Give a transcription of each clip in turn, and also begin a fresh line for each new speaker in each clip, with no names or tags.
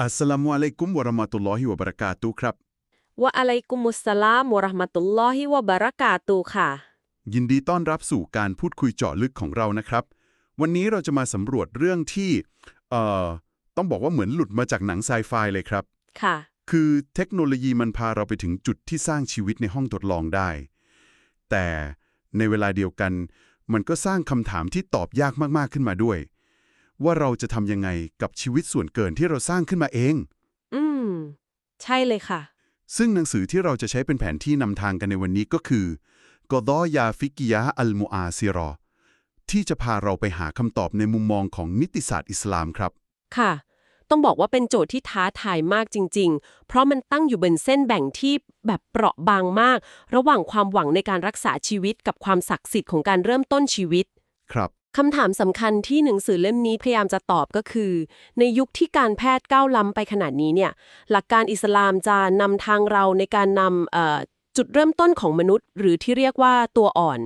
อัสสลามุอะลัยกุมวะเราะมะตุลลอฮิวะบะเราะกาตุฮ์ครับ
วะอะลัยกุมุสสลามวะเราะห์มะตุลลอฮิวะบะเราะกาตุฮ์ค่ะ
ยินดีต้อนรับสู่การพูดคุยเจาะลึกของเรานะครับ วันนี้เราจะมาสำรวจเรื่องที่เอ่อต้องบอกว่าเหมือนหลุดมาจากหนังไซไฟเลยครับ
ค่ะ
คือเทคโนโลยีมันพาเราไปถึงจุดที่สร้างชีวิตในห้องทดลองได้ แต่ในเวลาเดียวกัน มันก็สร้างคำถามที่ตอบยากมากๆขึ้นมาด้วย ว่าเราจะทำยังไงกับชีวิตส่วนเกินที่เราสร้างขึ้นมาเอง
อืม ใช่เลยค่ะ
ซึ่งหนังสือที่เราจะใช้เป็นแผนที่นำทางกันในวันนี้ก็คือกอดอยาฟิกิยะอัลมูอาซิรอ ที่จะพาเราไปหาคำตอบในมุมมองของนิติศาสตร์อิสลามครับ
ค่ะ ต้องบอกว่าเป็นโจทย์ที่ท้าทายมากจริง ๆ เพราะมันตั้งอยู่บนเส้นแบ่งที่แบบเปราะบางมาก ระหว่างความหวังในการรักษาชีวิตกับความศักดิ์สิทธิ์ของการเริ่มต้นชีวิต
ครับ
คำถามสำคัญที่หนังสือเล่มนี้พยายามจะตอบก็คือ ในยุคที่การแพทย์ก้าวล้ำไปขนาดนี้เนี่ยหลักการอิสลามจะนำทางเราในการนำจุดเริ่มต้นของมนุษย์ หรือที่เรียกว่าตัวอ่อน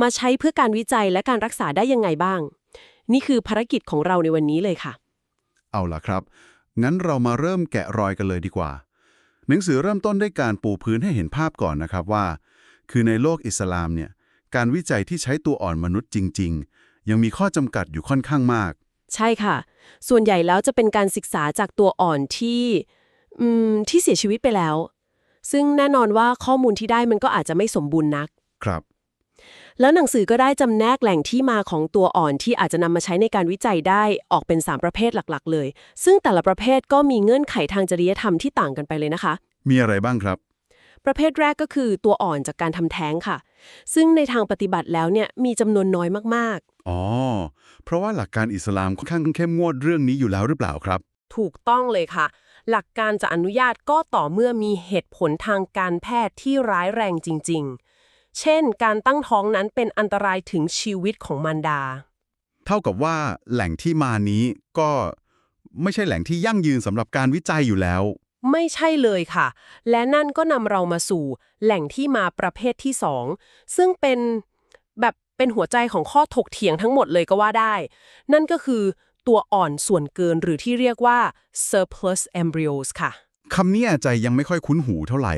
มาใช้เพื่อการวิจัยและการรักษาได้ยังไงบ้าง นี่คือภารกิจของเราในวันนี้เลยค่ะ
เอาล่ะครับ งั้นเรามาเริ่มแกะรอยกันเลยดีกว่า หนังสือเริ่มต้นด้วยการปูพื้นให้เห็นภาพก่อนนะครับว่า คือในโลกอิสลามเนี่ยการวิจัยที่ใช้ตัวอ่อนมนุษย์จริง ๆ ยังมีข้อจำกัดอยู่ค่อนข้างมาก
ใช่ค่ะ ส่วนใหญ่แล้วจะเป็นการศึกษาจากตัวอ่อนที่อืมที่เสียชีวิตไปแล้ว ซึ่งแน่นอนว่าข้อมูลที่ได้มันก็อาจจะไม่สมบูรณ์นัก
ครับ
แล้วหนังสือก็ได้จำแนกแหล่งที่มาของตัวอ่อนที่อาจจะนำมาใช้ในการวิจัยได้ออกเป็น 3 ประเภทหลักๆ เลย ซึ่งแต่ละประเภทก็มีเงื่อนไขทางจริยธรรมที่ต่างกันไปเลยนะคะ
มีอะไรบ้างครับ
ประเภทแรกก็คือตัวอ่อนจากการทำแท้งค่ะ ซึ่งในทางปฏิบัติแล้วเนี่ยมีจำนวนน้อยมาก
อ๋อ เพราะว่าหลักการอิสลามค่อนข้างเข้มงวดเรื่องนี้อยู่แล้วหรือเปล่าครับ
ๆถูกต้องเลยค่ะ หลักการจะอนุญาตก็ต่อเมื่อมีเหตุผลทางการแพทย์ที่ร้ายแรงจริง ๆ เช่น การตั้งท้องนั้นเป็นอันตรายถึงชีวิตของมารดา
เท่ากับว่าแหล่งที่มานี้ก็ไม่ใช่แหล่งที่ยั่งยืนสำหรับการวิจัยอยู่แล้ว
ไม่ใช่เลยค่ะ และนั่นก็นำเรามาสู่ แหล่งที่มาประเภทที่สองซึ่งเป็นแบบเป็นหัวใจของข้อถกเถียงทั้งหมดเลยก็ว่าได้ นั่นก็คือตัวอ่อนส่วนเกินหรือที่เรียกว่า surplus embryos ค่ะ
คำนี้อาจจะยังไม่ค่อยคุ้นหูเท่าไหร่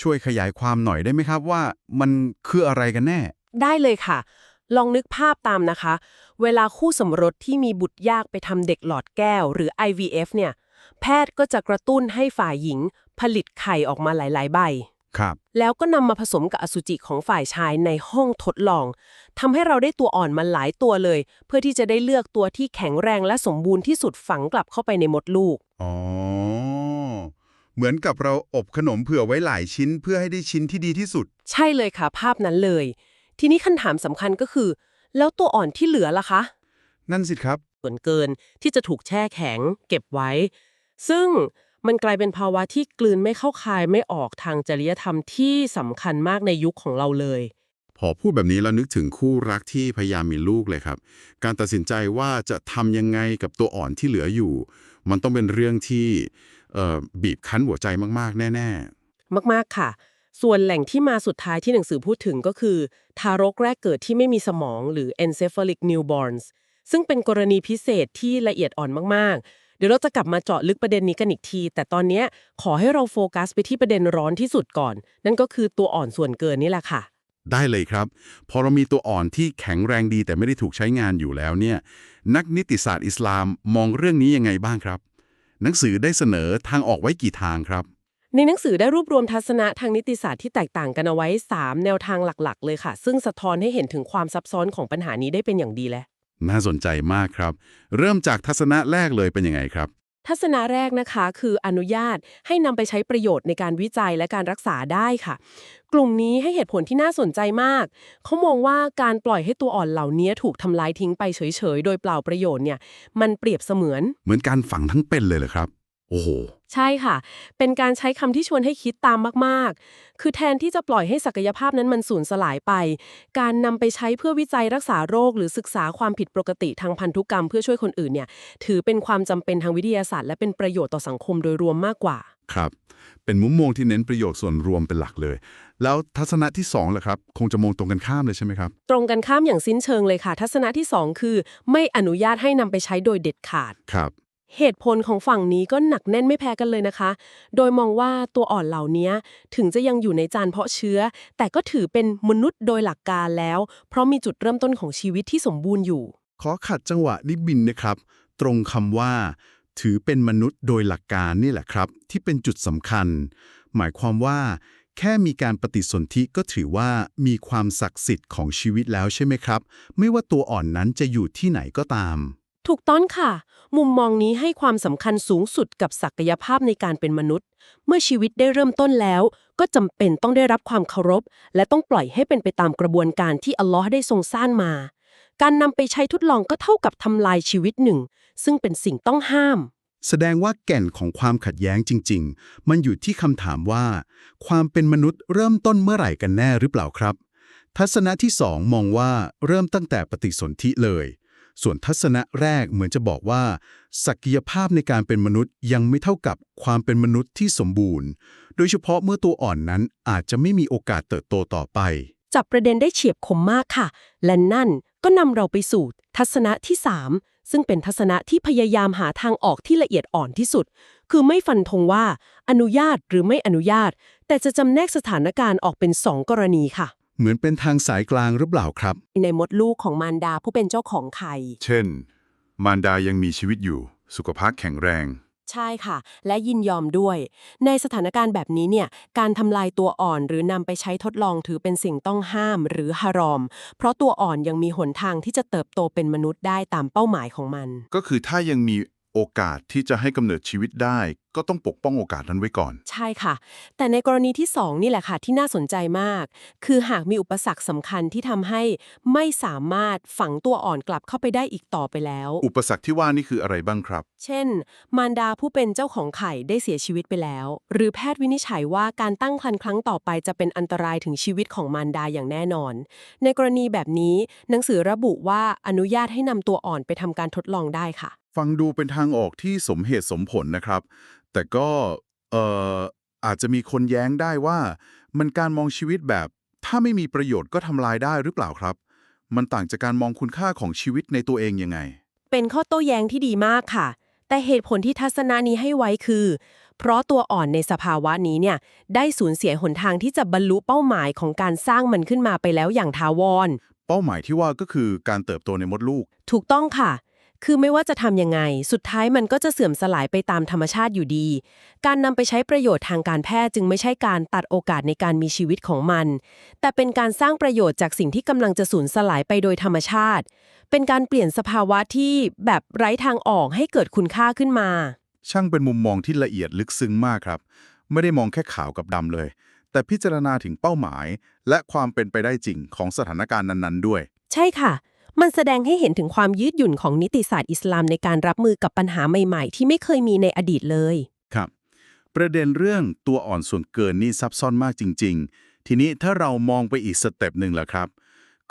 ช่วยขยายความหน่อยได้ไหมครับว่ามันคืออะไรกันแน่
ได้เลยค่ะ ลองนึกภาพตามนะคะ เวลาคู่สมรสที่มีบุตรยากไปทำเด็กหลอดแก้ว หรือ IVF เนี่ย แพทย์ก็จะกระตุ้นให้ฝ่ายหญิง ผลิตไข่ออกมาหลาย ๆ ใบ
ครับ
แล้วก็นำมาผสมกับอสุจิของฝ่ายชายในห้องทดลองทำให้เราได้ตัวอ่อนมาหลายตัวเลย เพื่อที่จะได้เลือกตัวที่แข็งแรงและสมบูรณ์ที่สุดฝังกลับเข้าไปในมดลูก
อ๋อ เหมือนกับเราอบขนมเผื่อไว้หลายชิ้นเพื่อให้ได้ชิ้นที่ดีที่สุด
ใช่เลยค่ะ ภาพนั้นเลย ทีนี้คำถามสำคัญก็คือ แล้วตัวอ่อนที่เหลือล่ะคะ
นั่นสิครับ
ส่วนเกินที่จะถูกแช่แข็ง เก็บไว้ ซึ่งมันกลายเป็นภาวะที่กลืนไม่เข้าคายไม่ออกทางจริยธรรมที่สำคัญมากในยุคของเราเลย
พอพูดแบบนี้เรานึกถึงคู่รักที่พยายามมีลูกเลยครับ การตัดสินใจว่าจะทำยังไงกับตัวอ่อนที่เหลืออยู่ มันต้องเป็นเรื่องที่เอ่อบีบคั้นหัวใจมาก ๆ แน่
มากๆค่ะ ส่วนแหล่งที่มาสุดท้ายที่หนังสือพูดถึงก็คือ ทารกแรกเกิดที่ไม่มีสมองหรือ encephalic newborns ซึ่งเป็นกรณีพิเศษที่ละเอียดอ่อนมากๆ เดี๋ยวเราจะกลับมาเจาะลึกประเด็นนี้กันอีกที แต่ตอนเนี้ยขอให้เราโฟกัสไปที่ประเด็นร้อนที่สุดก่อน นั่นก็คือตัวอ่อนส่วนเกินนี่แหละค่ะ
ๆได้เลยครับ พอเรามีตัวอ่อนที่แข็งแรงดีแต่ไม่ได้ถูกใช้งานอยู่แล้วเนี่ยนักนิติศาสตร์อิสลามมองเรื่องนี้ยังไงบ้างครับ หนังสือได้เสนอทางออกไว้กี่ทางครับ
ในหนังสือได้รวบรวมทัศนะทางนิติศาสตร์ที่แตกต่างกันเอาไว้ 3 แนวทางหลักๆ เลยค่ะ ซึ่งสะท้อนให้เห็นถึงความซับซ้อนของปัญหานี้ได้เป็นอย่างดีแล้ว
น่าสนใจมากครับ เริ่มจากทัศนะแรกเลยเป็นยังไงครับ
ทัศนะแรกนะคะคืออนุญาตให้นำไปใช้ประโยชน์ในการวิจัยและการรักษาได้ค่ะ กลุ่มนี้ให้เหตุผลที่น่าสนใจมาก เขามองว่าการปล่อยให้ตัวอ่อนเหล่านี้ถูกทำลายทิ้งไปเฉยๆ โดยเปล่าประโยชน์เนี่ย มันเปรียบเสมือน
เหมือนการฝังทั้งเป็นเลยเหรอครับ โอ้โห
ใช่ค่ะ เป็นการใช้คำที่ชวนให้คิดตามมาก ๆ คือแทนที่จะปล่อยให้ศักยภาพนั้นมันสูญสลายไป การนำไปใช้เพื่อวิจัยรักษาโรค หรือศึกษาความผิดปกติทางพันธุกรรมเพื่อช่วยคนอื่นเนี่ย ถือเป็นความจำเป็นทางวิทยาศาสตร์ และเป็นประโยชน์ต่อสังคมโดยรวมมากกว่า
ครับ เป็นมุมมองที่เน้นประโยชน์ส่วนรวมเป็นหลักเลย แล้วทัศนะที่สองล่ะครับ คงจะมองตรงกันข้ามเลยใช่ไหมครับ
ตรงกันข้ามอย่างสิ้นเชิงเลยค่ะ ทัศนะที่สองคือ ไม่อนุญาตให้นำไปใช้โดยเด็ดขาด
ครับ
เหตุผลของฝั่งนี้ก็หนักแน่นไม่แพ้กันเลยนะคะ โดยมองว่าตัวอ่อนเหล่านี้ถึงจะยังอยู่ในจานเพาะเชื้อ แต่ก็ถือเป็นมนุษย์โดยหลักการแล้ว เพราะมีจุดเริ่มต้นของชีวิตที่สมบูรณ์อยู่
ขอขัดจังหวะนิบินนะครับ ตรงคำว่า ถือเป็นมนุษย์โดยหลักการนี่แหละครับ ที่เป็นจุดสำคัญ หมายความว่า แค่มีการปฏิสนธิก็ถือว่ามีความศักดิ์สิทธิ์ของชีวิตแล้วใช่ไหมครับ ไม่ว่าตัวอ่อนนั้นจะอยู่ที่ไหนก็ตาม
ถูกต้องค่ะ มุมมองนี้ให้ความสำคัญสูงสุดกับศักยภาพในการเป็นมนุษย์ เมื่อชีวิตได้เริ่มต้นแล้ว ก็จำเป็นต้องได้รับความเคารพ และต้องปล่อยให้เป็นไปตามกระบวนการที่อัลลอฮ์ได้ทรงสร้างมา การนำไปใช้ทดลองก็เท่ากับทำลายชีวิตหนึ่ง ซึ่งเป็นสิ่งต้องห้าม
แสดงว่าแก่นของความขัดแย้งจริง ๆ มันอยู่ที่คำถามว่า ความเป็นมนุษย์เริ่มต้นเมื่อไหร่กันแน่หรือเปล่าครับ ทัศนะที่สองมองว่าเริ่มตั้งแต่ปฏิสนธิเลย ส่วนทัศนะแรกเหมือนจะบอกว่า ศักยภาพในการเป็นมนุษย์ยังไม่เท่ากับความเป็นมนุษย์ที่สมบูรณ์ โดยเฉพาะเมื่อตัวอ่อนนั้นอาจจะไม่มีโอกาสเติบโตต่อไป
จับประเด็นได้เฉียบคมมากค่ะ และนั่นก็นำเราไปสู่ทัศนะที่ 3 ซึ่งเป็นทัศนะที่พยายามหาทางออกที่ละเอียดอ่อนที่สุด คือไม่ฟันธงว่า อนุญาตหรือไม่อนุญาต แต่จะจำแนกสถานการณ์ออกเป็น 2 กรณีค่ะ
เหมือนเป็นทางสายกลางหรือเปล่าครับ
ในมดลูกของมารดาผู้เป็นเจ้าของไข่
เช่น มารดายังมีชีวิตอยู่ สุขภาพแข็งแรง
ใช่ค่ะ และยินยอมด้วย ในสถานการณ์แบบนี้เนี่ย การทำลายตัวอ่อนหรือนำไปใช้ทดลองถือเป็นสิ่งต้องห้ามหรือฮารอม เพราะตัวอ่อนยังมีหนทางที่จะเติบโตเป็นมนุษย์ได้ตามเป้าหมายของมัน
ก็คือถ้ายังมี โอกาสที่จะให้กำเนิดชีวิตได้ ก็ต้องปกป้องโอกาสนั้นไว้ก่อน
ใช่ค่ะ แต่ในกรณีที่ 2 นี่แหละค่ะ ที่น่าสนใจมาก คือหากมีอุปสรรคสำคัญที่ทำให้ไม่สามารถฝังตัวอ่อนกลับเข้าไปได้อีกต่อไปแล้ว
อุปสรรคที่ว่านี่คืออะไรบ้างครับ
เช่น มารดาผู้เป็นเจ้าของไข่ได้เสียชีวิตไปแล้ว หรือแพทย์วินิจฉัยว่าการตั้งครรภ์ครั้งต่อไปจะเป็นอันตรายถึงชีวิตของมารดาอย่างแน่นอน ในกรณีแบบนี้ หนังสือระบุว่าอนุญาตให้นำตัวอ่อนไปทำการทดลองได้ค่ะ
ฟังดูเป็นทางออกที่สมเหตุสมผลนะครับ แต่ก็เอ่ออาจจะมีคนแย้งได้ว่า มันการมองชีวิตแบบ ถ้าไม่มีประโยชน์ก็ทำลายได้หรือเปล่าครับ มันต่างจากการมองคุณค่าของชีวิตในตัวเองยังไง
เป็นข้อโต้แย้งที่ดีมากค่ะ แต่เหตุผลที่ทัศนะนี้ให้ไว้คือ เพราะตัวอ่อนในสภาวะนี้เนี่ยได้สูญเสียหนทางที่จะบรรลุเป้าหมายของการสร้างมันขึ้นมาไปแล้วอย่างทาวร
เป้าหมายที่ว่าก็คือการเติบโตในมดลูก
ถูกต้องค่ะ คือไม่ว่าจะทำยังไง สุดท้ายมันก็จะเสื่อมสลายไปตามธรรมชาติอยู่ดี การนำไปใช้ประโยชน์ทางการแพทย์จึงไม่ใช่การตัดโอกาสในการมีชีวิตของมัน แต่เป็นการสร้างประโยชน์จากสิ่งที่กำลังจะสูญสลายไปโดยธรรมชาติ เป็นการเปลี่ยนสภาวะที่แบบไร้ทางออกให้เกิดคุณค่าขึ้นมา
ช่างเป็นมุมมองที่ละเอียดลึกซึ้งมากครับ ไม่ได้มองแค่ขาวกับดำเลย แต่พิจารณาถึงเป้าหมาย และความเป็นไปได้จริงของสถานการณ์นั้นๆ ด้วย
ใช่ค่ะ มันแสดงให้เห็นถึงความยืดหยุ่นของนิติศาสตร์อิสลามในการรับมือกับปัญหาใหม่ๆ ที่ไม่เคยมีในอดีตเลย
ครับ ประเด็นเรื่องตัวอ่อนส่วนเกินนี่ซับซ้อนมากจริง ๆ ทีนี้ถ้าเรามองไปอีกสเต็ปหนึ่งล่ะครับ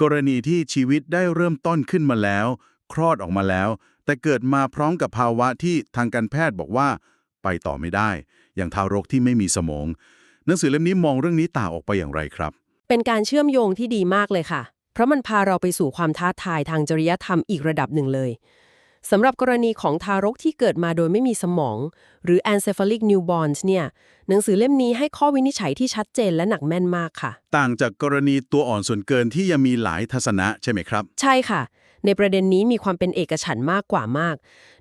กรณีที่ชีวิตได้เริ่มต้นขึ้นมาแล้ว คลอดออกมาแล้ว แต่เกิดมาพร้อมกับภาวะที่ทางการแพทย์บอกว่า ไปต่อไม่ได้ อย่างทารกที่ไม่มีสมอง หนังสือเล่มนี้มองเรื่องนี้ต่างออกไปอย่างไรครับ
เป็นการเชื่อมโยงที่ดีมากเลยค่ะ เพราะมันพาเราไปสู่ความท้าทายทางจริยธรรมอีกระดับหนึ่งเลยสำหรับกรณีของทารกที่เกิดมาโดยไม่มีสมอง หรือ encephalic newborns เนี่ยหนังสือเล่มนี้ให้ข้อวินิจฉัยที่ชัดเจนและหนักแม่นมากค่ะ
ต่างจากกรณีตัวอ่อนส่วนเกินที่ยังมีหลายทัศนะใช่ไหมครับ
ใช่ค่ะ ในประเด็นนี้มีความเป็นเอกฉันท์มากกว่ามาก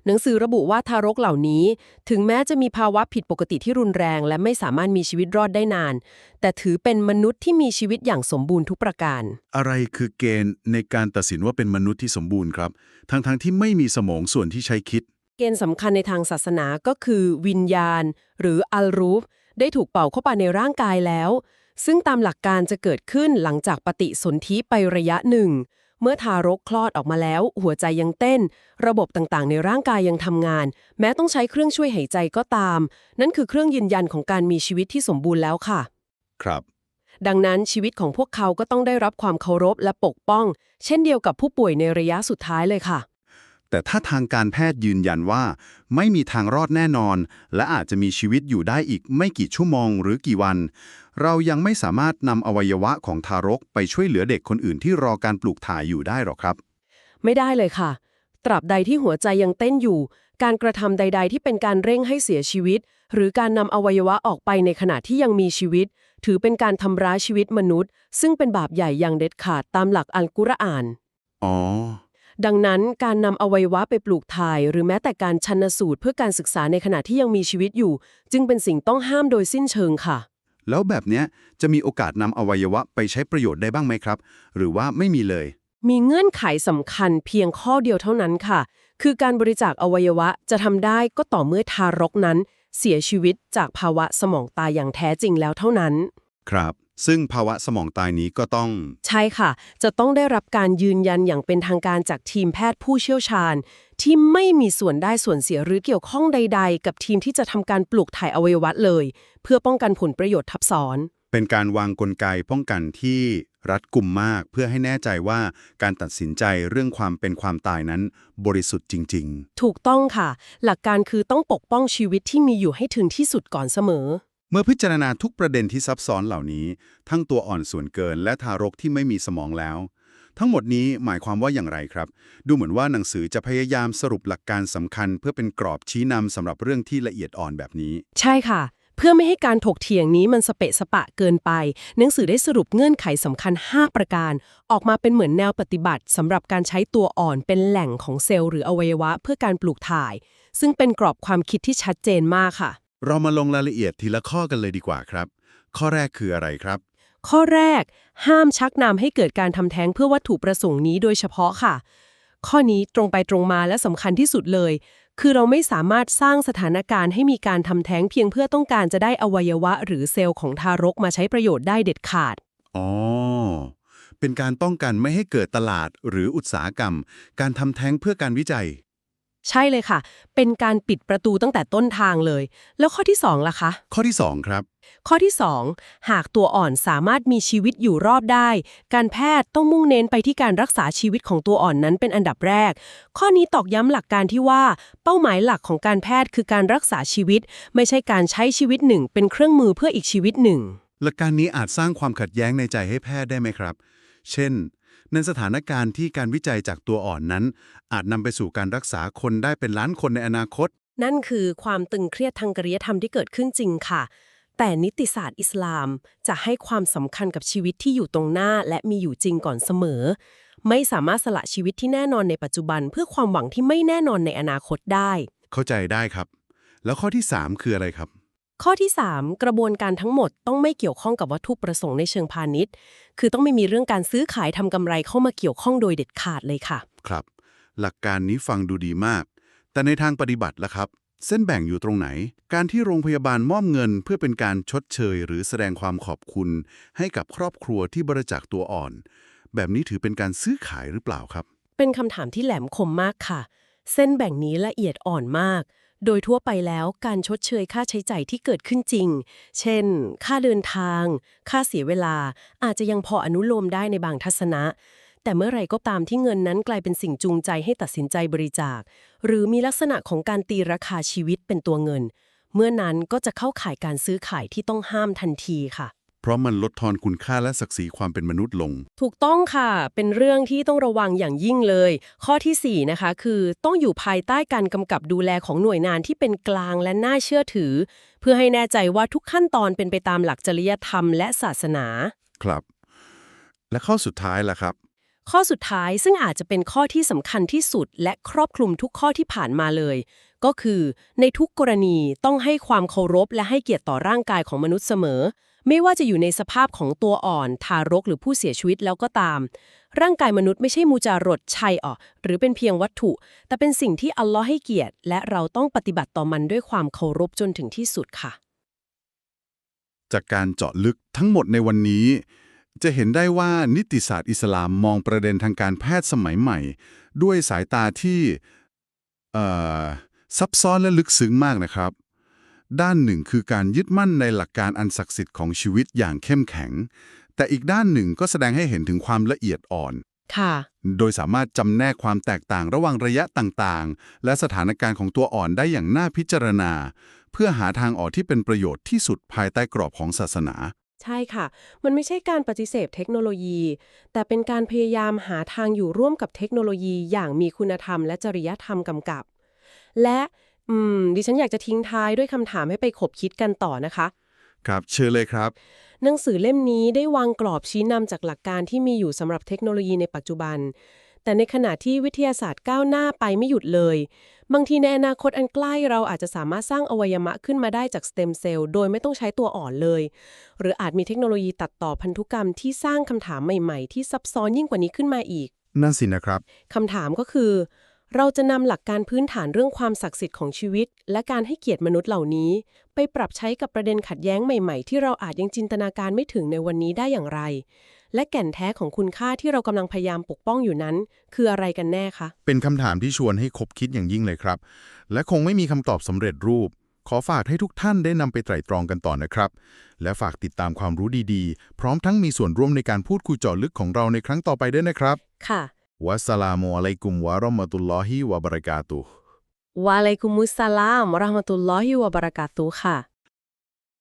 หนังสือระบุว่าทารกเหล่านี้ ถึงแม้จะมีภาวะผิดปกติที่รุนแรง และไม่สามารถมีชีวิตรอดได้นาน แต่ถือเป็นมนุษย์ที่มีชีวิตอย่างสมบูรณ์ทุกประการ
อะไรคือเกณฑ์ในการตัดสินว่าเป็นมนุษย์ที่สมบูรณ์ครับ ทั้งๆที่ไม่มีสมองส่วนที่ใช้คิด
เกณฑ์สำคัญในทางศาสนาก็คือ วิญญาณ หรืออัลรูฟได้ถูกเป่าเข้าไปในร่างกายแล้วซึ่งตามหลักการจะเกิดขึ้นหลังจากปฏิสนธิไประยะหนึ่ง เมื่อทารกคลอดออกมาแล้ว หัวใจยังเต้น ระบบต่างๆ ในร่างกายยังทำงาน แม้ต้องใช้เครื่องช่วยหายใจก็ตาม นั่นคือเครื่องยืนยันของการมีชีวิตที่สมบูรณ์แล้วค่ะ
ครับ
ดังนั้นชีวิตของพวกเขาก็ต้องได้รับความเคารพและปกป้อง เช่นเดียวกับผู้ป่วยในระยะสุดท้ายเลยค่ะ
แต่ถ้าทางการแพทย์ยืนยันว่า ไม่มีทางรอดแน่นอน และอาจจะมีชีวิตอยู่ได้อีกไม่กี่ชั่วโมงหรือกี่วัน เรายังไม่สามารถนำอวัยวะของทารกไปช่วยเหลือเด็กคนอื่นที่รอการปลูกถ่ายอยู่ได้หรอกครับ
ไม่ได้เลยค่ะ ตราบใดที่หัวใจยังเต้นอยู่ การกระทำใด ๆ ที่เป็นการเร่งให้เสียชีวิต หรือการนำอวัยวะออกไปในขณะที่ยังมีชีวิต ถือเป็นการทำร้ายชีวิตมนุษย์ ซึ่งเป็นบาปใหญ่อย่างเด็ดขาดตามหลักอัลกุรอาน
อ๋อ
ดังนั้นการนำอวัยวะไปปลูกถ่าย หรือแม้แต่การชันสูตรเพื่อการศึกษาในขณะที่ยังมีชีวิตอยู่ จึงเป็นสิ่งต้องห้ามโดยสิ้นเชิงค่ะ
แล้วแบบเนี้ยจะมีโอกาสนำอวัยวะไปใช้ประโยชน์ได้บ้างไหมครับ หรือว่าไม่มีเลย
มีเงื่อนไขสำคัญเพียงข้อเดียวเท่านั้นค่ะ คือการบริจาคอวัยวะจะทำได้ก็ต่อเมื่อทารกนั้น เสียชีวิตจากภาวะสมองตายอย่างแท้จริงแล้วเท่านั้น
ครับ ซึ่งภาวะสมองตายนี้ก็ต้อง
ใช่ค่ะ จะต้องได้รับการยืนยันอย่างเป็นทางการจากทีมแพทย์ผู้เชี่ยวชาญ ที่ไม่มีส่วนได้ส่วนเสียหรือเกี่ยวข้องใด ๆ กับทีมที่จะทำการปลูกถ่ายอวัยวะเลย เพื่อป้องกันผลประโยชน์ทับซ้อน
เป็นการวางกลไกป้องกันที่รัดกุมมากเพื่อให้แน่ใจว่าการตัดสินใจเรื่องความเป็นความตายนั้น บริสุทธิ์จริง
ถูกต้องค่ะ หลักการคือต้องปกป้องชีวิตที่มีอยู่ให้ถึงที่สุดก่อนเสมอ
ๆ เมื่อพิจารณาทุกประเด็นที่ซับซ้อนเหล่านี้ ทั้งตัวอ่อนส่วนเกินและทารกที่ไม่มีสมองแล้ว ทั้งหมดนี้หมายความว่าอย่างไรครับ ดูเหมือนว่าหนังสือจะพยายามสรุปหลักการสำคัญ เพื่อเป็นกรอบชี้นำสำหรับเรื่องที่ละเอียดอ่อนแบบนี้
ใช่ค่ะ เพื่อไม่ให้การถกเถียงนี้มันสเปะสปะเกินไป หนังสือได้สรุปเงื่อนไขสำคัญ 5 ประการ ออกมาเป็นเหมือนแนวปฏิบัติสำหรับการใช้ตัวอ่อนเป็นแหล่งของเซลล์หรืออวัยวะ เพื่อการปลูกถ่าย ซึ่งเป็นกรอบความคิดที่ชัดเจนมากค่ะ
เรามาลงรายละเอียดทีละข้อกันเลยดีกว่าครับ ข้อแรกคืออะไรครับ
ข้อแรก ห้ามชักนำให้เกิดการทำแท้งเพื่อวัตถุประสงค์นี้โดยเฉพาะค่ะ ข้อนี้ตรงไปตรงมาและสำคัญที่สุดเลย คือเราไม่สามารถสร้างสถานการณ์ให้มีการทำแท้งเพียงเพื่อต้องการจะได้อวัยวะ หรือเซลล์ของทารกมาใช้ประโยชน์ได้เด็ดขาด
อ๋อ เป็นการป้องกันไม่ให้เกิดตลาดหรืออุตสาหกรรม การทำแท้งเพื่อการวิจัย
ใช่เลยค่ะ เป็นการปิดประตูตั้งแต่ต้นทางเลย แล้วข้อที่2ล่ะคะ
ข้อที่ 2 ครับ
ข้อที่ 2 หากตัวอ่อนสามารถมีชีวิตอยู่รอดได้ การแพทย์ต้องมุ่งเน้นไปที่การรักษาชีวิตของตัวอ่อนนั้นเป็นอันดับแรก ข้อนี้ตอกย้ำหลักการที่ว่า เป้าหมายหลักของการแพทย์คือการรักษาชีวิต ไม่ใช่การใช้ชีวิตหนึ่ง เป็นเครื่องมือเพื่ออีกชีวิตหนึ่ง
หลักการนี้อาจสร้างความขัดแย้งในใจให้แพทย์ได้ไหมครับ เช่น ในสถานการณ์ที่การวิจัยจากตัวอ่อนนั้น อาจนำไปสู่การรักษาคนได้เป็นล้านคนในอนาคต
นั่นคือความตึงเครียดทางกริยธรรมที่เกิดขึ้นจริงค่ะ แต่นิติศาสตร์อิสลามจะให้ความสำคัญกับชีวิตที่อยู่ตรงหน้าและมีอยู่จริงก่อนเสมอ ไม่สามารถสละชีวิตที่แน่นอนในปัจจุบัน เพื่อความหวังที่ไม่แน่นอนในอนาคตได้
เข้าใจได้ครับ แล้วข้อที่ 3 คืออะไรครับ
ข้อที่ 3 กระบวนการทั้งหมดต้องไม่เกี่ยวข้องกับวัตถุประสงค์ในเชิงพาณิชย์ คือต้องไม่มีเรื่องการซื้อขายทำกำไรเข้ามาเกี่ยวข้องโดยเด็ดขาดเลยค่ะ
ครับ หลักการนี้ฟังดูดีมาก แต่ในทางปฏิบัติล่ะครับ เส้นแบ่งอยู่ตรงไหน การที่โรงพยาบาลมอบเงิน เพื่อเป็นการชดเชย หรือแสดงความขอบคุณ ให้กับครอบครัวที่บริจาคตัวอ่อน แบบนี้ถือเป็นการซื้อขายหรือเปล่าครับ
เป็นคำถามที่แหลมคมมากค่ะ เส้นแบ่งนี้ละเอียดอ่อนมาก โดยทั่วไปแล้วการชดเชยค่าใช้จ่ายที่เกิดขึ้นจริง เช่น ค่าเดินทาง ค่าเสียเวลา อาจจะยังพออนุโลมได้ในบางทัศนะ แต่เมื่อไรก็ตามที่เงินนั้นกลายเป็นสิ่งจูงใจให้ตัดสินใจบริจาค หรือมีลักษณะของการตีราคาชีวิตเป็นตัวเงิน เมื่อนั้นก็จะเข้าข่ายการซื้อขายที่ต้องห้ามทันทีค่ะ
เพราะมันลดทอนคุณค่าและศักดิ์ศรีความเป็นมนุษย์ลง
ถูกต้องค่ะ เป็นเรื่องที่ต้องระวังอย่างยิ่งเลย ข้อทีสี่ 4 นะคะ คือต้องอยู่ภายใต้การกำกับดูแลของหน่วยงานที่เป็นกลางและน่าเชื่อถือ เพื่อให้แน่ใจว่าทุกขั้นตอนเป็นไปตามหลักจริยธรรมและศาสนา
ครับ และข้อสุดท้ายล่ะครับ
ข้อสุดท้ายซึ่งอาจจะเป็นข้อที่สำคัญที่สุด และครอบคลุมทุกข้อที่ผ่านมาเลย ก็คือ ในทุกกรณีต้องให้ความเคารพและให้เกียรติต่อร่างกายของมนุษย์เสมอ ไม่ว่าจะอยู่ในสภาพของตัวอ่อน ทารกหรือผู้เสียชีวิตแล้วก็ตาม ร่างกายมนุษย์ไม่ใช่มูจารดชัยอ่อหรือเป็นเพียงวัตถุ แต่เป็นสิ่งที่อัลลอฮ์ให้เกียรติ และเราต้องปฏิบัติต่อมันด้วยความเคารพจนถึงที่สุดค่ะ
จากการเจาะลึกทั้งหมดในวันนี้ จะเห็นได้ว่านิติศาสตร์อิสลามมองประเด็นทางการแพทย์สมัยใหม่ ด้วยสายตาที่ซับซ้อนและลึกซึ้งมากนะครับ ด้านหนึ่งคือการยึดมั่นในหลักการอันศักดิ์สิทธิ์ของชีวิตอย่างเข้มแข็ง แต่อีกด้านหนึ่งก็แสดงให้เห็นถึงความละเอียดอ่อน
ค่ะ
โดยสามารถจำแนกความแตกต่างระหว่างระยะต่างๆ และสถานการณ์ของตัวอ่อนได้อย่างน่าพิจารณา เพื่อหาทางออกที่เป็นประโยชน์ที่สุดภายใต้กรอบของศาสนา
ใช่ค่ะ มันไม่ใช่การปฏิเสธเทคโนโลยี แต่เป็นการพยายามหาทางอยู่ร่วมกับเทคโนโลยีอย่างมีคุณธรรมและจริยธรรมกำกับ และ อืม ดิฉันอยากจะทิ้งท้ายด้วยคำถามให้ไปขบคิดกันต่อนะคะ
ครับเชิญเลยครับ
หนังสือเล่มนี้ได้วางกรอบชี้นำจากหลักการที่มีอยู่สำหรับเทคโนโลยีในปัจจุบัน แต่ในขณะที่วิทยาศาสตร์ก้าวหน้าไปไม่หยุดเลย บางทีในอนาคตอันใกล้เราอาจจะสามารถสร้างอวัยวะขึ้นมาได้จากสเต็มเซลล์โดยไม่ต้องใช้ตัวอ่อนเลย หรืออาจมีเทคโนโลยีตัดต่อพันธุกรรมที่สร้างคำถามใหม่ ๆ ที่ซับซ้อนยิ่งกว่านี้ขึ้นมาอีก
นั่นสินะครับ
คำถามก็คือ เราจะนำหลักการพื้นฐานเรื่องความศักดิ์สิทธิ์ของชีวิต และการให้เกียรติมนุษย์เหล่านี้ ไปปรับใช้กับประเด็นขัดแย้งใหม่ๆ ที่เราอาจยังจินตนาการไม่ถึงในวันนี้ได้อย่างไร และแก่นแท้ของคุณค่าที่เรากำลังพยายามปกป้องอยู่นั้น คืออะไรกันแน่คะ
เป็นคำถามที่ชวนให้คบคิดอย่างยิ่งเลยครับ และคงไม่มีคำตอบสำเร็จรูป ขอฝากให้ทุกท่านได้นำไปไตร่ตรองกันต่อนะครับ และฝากติดตามความรู้ดีๆ พร้อมทั้งมีส่วนร่วมในการพูดคุยเจาะลึกของเราในครั้งต่อไปด้วยนะครับ
ค่ะ
วัสสลามุ